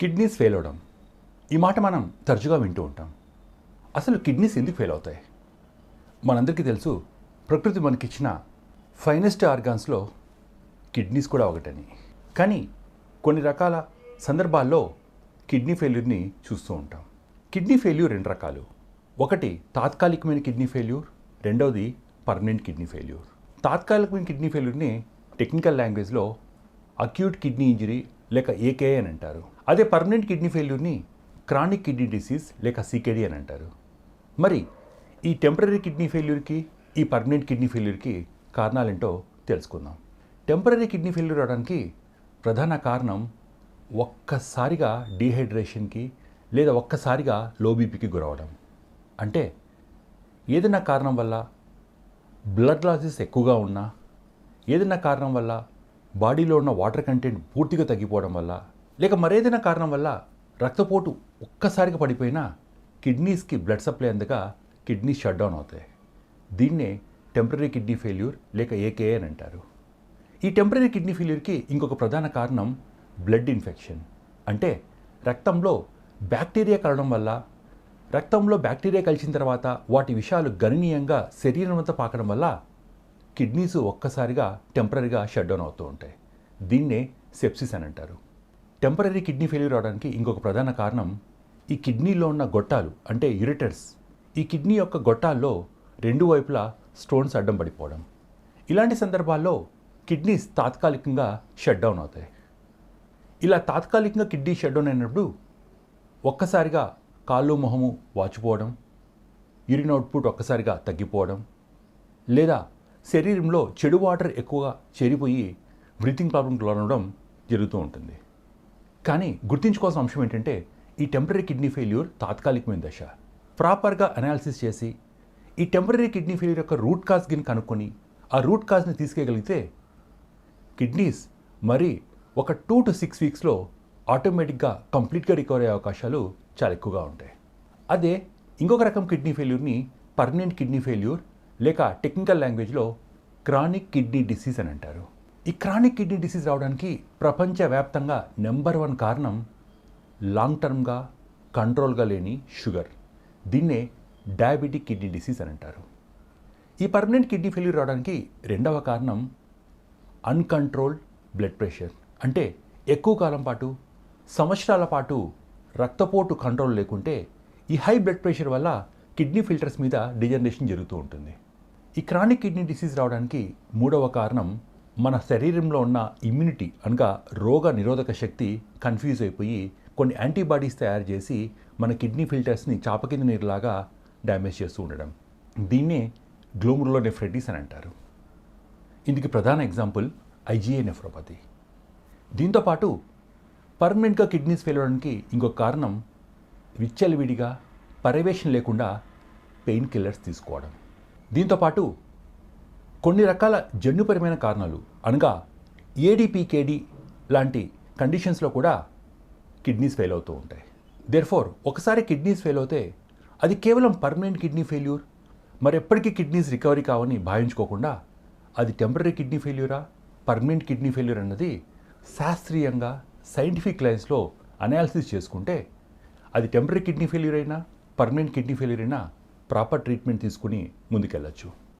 Kidneys fail అవడం. ఈ మాట మనం తరచుగా వింటూ ఉంటాం. అసలు కిడ్నీస్ ఎందుకు ఫెయిల్ అవుతాయి? మనందరికీ తెలుసు ప్రకృతి మనకిచ్చిన ఫైనెస్ట్ ఆర్గాన్స్లో కిడ్నీస్ కూడా ఒకటని. కానీ కొన్ని రకాల సందర్భాల్లో కిడ్నీ ఫెయిల్యూర్ని చూస్తూ ఉంటాం. కిడ్నీ ఫెయిల్యూర్ రెండు రకాలు. ఒకటి తాత్కాలికమైన కిడ్నీ ఫెయిల్యూర్ రెండవది పర్మనెంట్ కిడ్నీ ఫెయిల్యూర్ తాత్కాలికమైన కిడ్నీ ఫెయిల్యూర్ని టెక్నికల్ లాంగ్వేజ్లో అక్యూట్ కిడ్నీ ఇంజరీ లేక ఏకే అని అంటారు. అదే పర్మనెంట్ కిడ్నీ ఫెయిల్యూర్ని క్రానిక్ కిడ్నీ డిసీజ్ లేక సికేడి అని అంటారు. మరి ఈ టెంపరీ కిడ్నీ ఫెయిల్యూర్కి ఈ పర్మనెంట్ కిడ్నీ ఫెయిల్యూర్కి కారణాలేంటో తెలుసుకుందాం. టెంపరీ కిడ్నీ ఫెయిల్యూర్ అవడానికి ప్రధాన కారణం ఒక్కసారిగా డీహైడ్రేషన్కి లేదా ఒక్కసారిగా లో బీపీకి గురవడం. అంటే ఏదైనా కారణం వల్ల బ్లడ్ లాసెస్ ఎక్కువగా ఉన్నా ఏదైనా కారణం వల్ల బాడీలో ఉన్న వాటర్ కంటెంట్ పూర్తిగా తగ్గిపోవడం వల్ల లేక మరేదైనా కారణం వల్ల రక్తపోటు ఒక్కసారిగా పడిపోయినా కిడ్నీస్కి బ్లడ్ సప్లై అందక కిడ్నీస్ షట్ డౌన్ అవుతాయి. దీన్నే టెంపరీ కిడ్నీ ఫెయిల్యూర్ లేక ఏకే అని అంటారు. ఈ టెంపరీ కిడ్నీ ఫెయిల్యూర్కి ఇంకొక ప్రధాన కారణం బ్లడ్ ఇన్ఫెక్షన్. అంటే రక్తంలో బ్యాక్టీరియా కలవడం వల్ల రక్తంలో బ్యాక్టీరియా కలిసిన తర్వాత వాటి విషయాలు గణనీయంగా శరీరం అంతా పాకడం వల్ల కిడ్నీస్ ఒక్కసారిగా టెంపరీగా షట్ డౌన్ అవుతూ ఉంటాయి. దీన్నే సెప్సిస్ అని అంటారు. టెంపరీ కిడ్నీ ఫెయిల్యూర్ అవడానికి ఇంకొక ప్రధాన కారణం ఈ కిడ్నీలో ఉన్న గొట్టాలు అంటే యురిటర్స్ ఈ కిడ్నీ యొక్క గొట్టాల్లో రెండు వైపులా స్టోన్స్ అడ్డం పడిపోవడం. ఇలాంటి సందర్భాల్లో కిడ్నీస్ తాత్కాలికంగా షట్ డౌన్ అవుతాయి. ఇలా తాత్కాలికంగా కిడ్నీ షట్ డౌన్ అయినప్పుడు ఒక్కసారిగా కాళ్ళు మొహము వాచిపోవడం యూరిన్ అవుట్పుట్ ఒక్కసారిగా తగ్గిపోవడం లేదా శరీరంలో చెడు వాటర్ ఎక్కువగా చేరిపోయి బ్రీతింగ్ ప్రాబ్లంకి లోనడం జరుగుతూ ఉంటుంది. కానీ గుర్తించుకోవాల్సిన అంశం ఏంటంటే ఈ టెంపరీ కిడ్నీ ఫెయిల్యూర్ తాత్కాలికమైన దశ. ప్రాపర్గా అనాలిసిస్ చేసి ఈ టెంపరీ కిడ్నీ ఫెయిల్యూర్ యొక్క రూట్ కాజ్ గిని కనుక్కొని ఆ రూట్ కాజ్ని తీసుకోగలిగితే కిడ్నీస్ మరి ఒక టూ టు సిక్స్ వీక్స్లో ఆటోమేటిక్గా కంప్లీట్గా రికవర్ అయ్యే అవకాశాలు చాలా ఎక్కువగా ఉంటాయి. అదే ఇంకొక రకం కిడ్నీ ఫెయిల్యూర్ని పర్మనెంట్ కిడ్నీ ఫెయిల్యూర్ లేక టెక్నికల్ లాంగ్వేజ్లో క్రానిక్ కిడ్నీ డిసీజ్ అని అంటారు. ఈ క్రానిక్ కిడ్నీ డిసీజ్ రావడానికి ప్రపంచవ్యాప్తంగా నెంబర్ వన్ కారణం లాంగ్ టర్మ్గా కంట్రోల్గా లేని షుగర్. దీన్నే డయాబెటిక్ కిడ్నీ డిసీజ్ అని అంటారు. ఈ పర్మనెంట్ కిడ్నీ ఫెయిల్యూర్ రావడానికి రెండవ కారణం అన్కంట్రోల్డ్ బ్లడ్ ప్రెషర్. అంటే ఎక్కువ కాలం పాటు సంవత్సరాల పాటు రక్తపోటు కంట్రోల్ లేకుంటే ఈ హై బ్లడ్ ప్రెషర్ వల్ల కిడ్నీ ఫిల్టర్స్ మీద డిజనరేషన్ జరుగుతూ ఉంటుంది. ఈ క్రానిక్ కిడ్నీ డిసీజ్ రావడానికి మూడవ కారణం మన శరీరంలో ఉన్న ఇమ్యూనిటీ అనగా రోగ నిరోధక శక్తి కన్ఫ్యూజ్ అయిపోయి కొన్ని యాంటీబాడీస్ తయారు చేసి మన కిడ్నీ ఫిల్టర్స్ని చాపకింద నీరులాగా డ్యామేజ్ చేస్తూ ఉండడం. దీన్నే గ్లోమురులో నెఫ్రెటిస్ అని అంటారు. ఇందుకు ప్రధాన ఎగ్జాంపుల్ ఐజీఏ నెఫ్రోపతి. దీంతోపాటు పర్మనెంట్గా కిడ్నీస్ ఫెయిల్ అవడానికి ఇంకొక కారణం విచ్చలవిడిగా పర్యవేక్షణ లేకుండా పెయిన్ కిల్లర్స్ తీసుకోవడం. దీంతోపాటు కొన్ని రకాల జన్యుపరమైన కారణాలు. అనగా ఏడిపికేడి లాంటి కండిషన్స్లో కూడా కిడ్నీస్ ఫెయిల్ అవుతూ ఉంటాయి. దేర్ఫోర్ ఒకసారి కిడ్నీస్ ఫెయిల్ అవుతే అది కేవలం పర్మనెంట్ కిడ్నీ ఫెయిల్యూర్. మరి ఎప్పటికీ కిడ్నీస్ రికవరీ కావని భావించుకోకుండా అది టెంపరీ కిడ్నీ ఫెయిల్యూరా? పర్మనెంట్ కిడ్నీ ఫెయిల్యూర్ అన్నది శాస్త్రీయంగా సైంటిఫిక్ లైన్స్లో అనాలిసిస్ చేసుకుంటే అది టెంపరీ కిడ్నీ ఫెయిల్యూర్ అయినా పర్మనెంట్ కిడ్నీ ఫెయిల్యూర్ అయినా ప్రాపర్ ట్రీట్మెంట్ తీసుకుని ముందుకెళ్ళచ్చు.